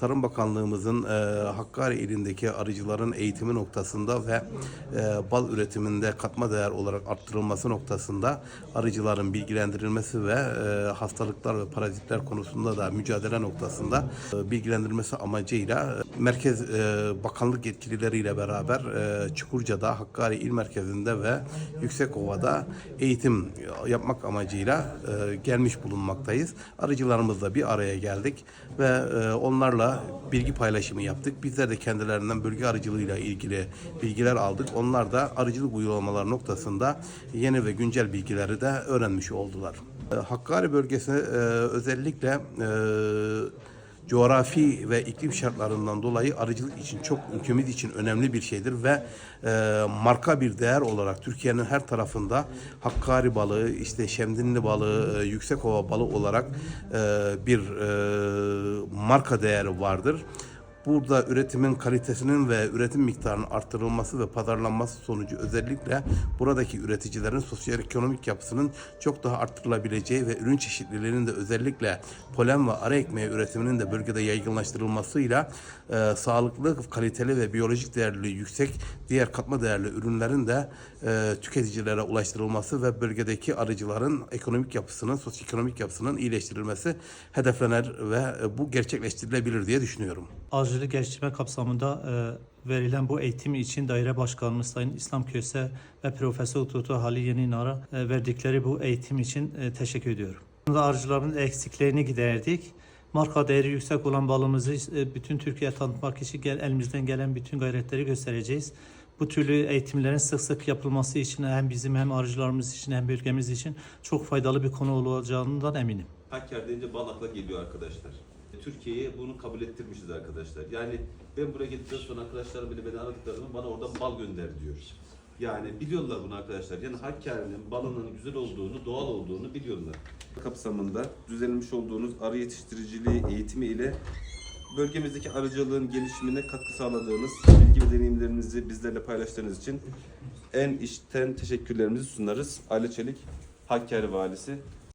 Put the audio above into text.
Tarım Bakanlığımızın e, Hakkari ilindeki arıcıların eğitimi noktasında ve e, bal üretiminde katma değer olarak arttırılması noktasında arıcıların bilgilendirilmesi ve e, hastalıklar ve parazitler konusunda da mücadele noktasında e, bilgilendirilmesi amacıyla e, merkez e, bakanlık yetkilileriyle beraber e, Çukurca'da Hakkari İl Merkezi'nde ve Yüksekova'da eğitim yapmak amacıyla e, gelmiş bulunmaktayız. Arıcılarımızla bir araya geldik ve e, onlarla bilgi paylaşımı yaptık. Bizler de kendilerinden bölge arıcılığıyla ilgili bilgiler aldık. Onlar da arıcılık uygulamaları noktasında yeni ve güncel bilgileri de öğrenmiş oldular. E, Hakkari bölgesi e, özellikle e, coğrafi ve iklim şartlarından dolayı arıcılık için çok ülkemiz için önemli bir şeydir ve e, marka bir değer olarak Türkiye'nin her tarafında Hakkari balığı, işte Şemdinli balığı, e, Yüksekova balığı olarak e, bir e, marka değeri vardır. Burada üretimin kalitesinin ve üretim miktarının arttırılması ve pazarlanması sonucu özellikle buradaki üreticilerin sosyoekonomik yapısının çok daha arttırılabileceği ve ürün çeşitliliğinin de özellikle polen ve ara ekmeği üretiminin de bölgede yaygınlaştırılmasıyla e, sağlıklı, kaliteli ve biyolojik değerli yüksek diğer katma değerli ürünlerin de e, tüketicilere ulaştırılması ve bölgedeki arıcıların ekonomik yapısının, sosyoekonomik yapısının iyileştirilmesi hedeflenir ve e, bu gerçekleştirilebilir diye düşünüyorum. Arıcılık geliştirme kapsamında e, verilen bu eğitim için Daire Başkanımız Sayın İslam Köse ve Profesör Doktor Halil Yeninar'a e, verdikleri bu eğitim için e, teşekkür ediyorum. Arıcıların eksiklerini giderdik. Marka değeri yüksek olan balımızı e, bütün Türkiye'ye tanıtmak için gel, elimizden gelen bütün gayretleri göstereceğiz. Bu türlü eğitimlerin sık sık yapılması için hem bizim hem arıcılarımız için hem bölgemiz için çok faydalı bir konu olacağından eminim. Hakkari deyince bal akla geliyor arkadaşlar. Türkiye'ye bunu kabul ettirmişiz arkadaşlar. Yani ben buraya gittikten sonra arkadaşlarım bile beni aradıklarında bana oradan bal gönder diyor. Yani biliyorlar bunu arkadaşlar. Yani Hakkari'nin balının güzel olduğunu, doğal olduğunu biliyorlar. Kapsamında düzenlemiş olduğunuz arı yetiştiriciliği eğitimi ile bölgemizdeki arıcılığın gelişimine katkı sağladığınız bilgi ve deneyimlerinizi bizlerle paylaştığınız için en içten teşekkürlerimizi sunarız. Aile Çelik, Hakkari Valisi.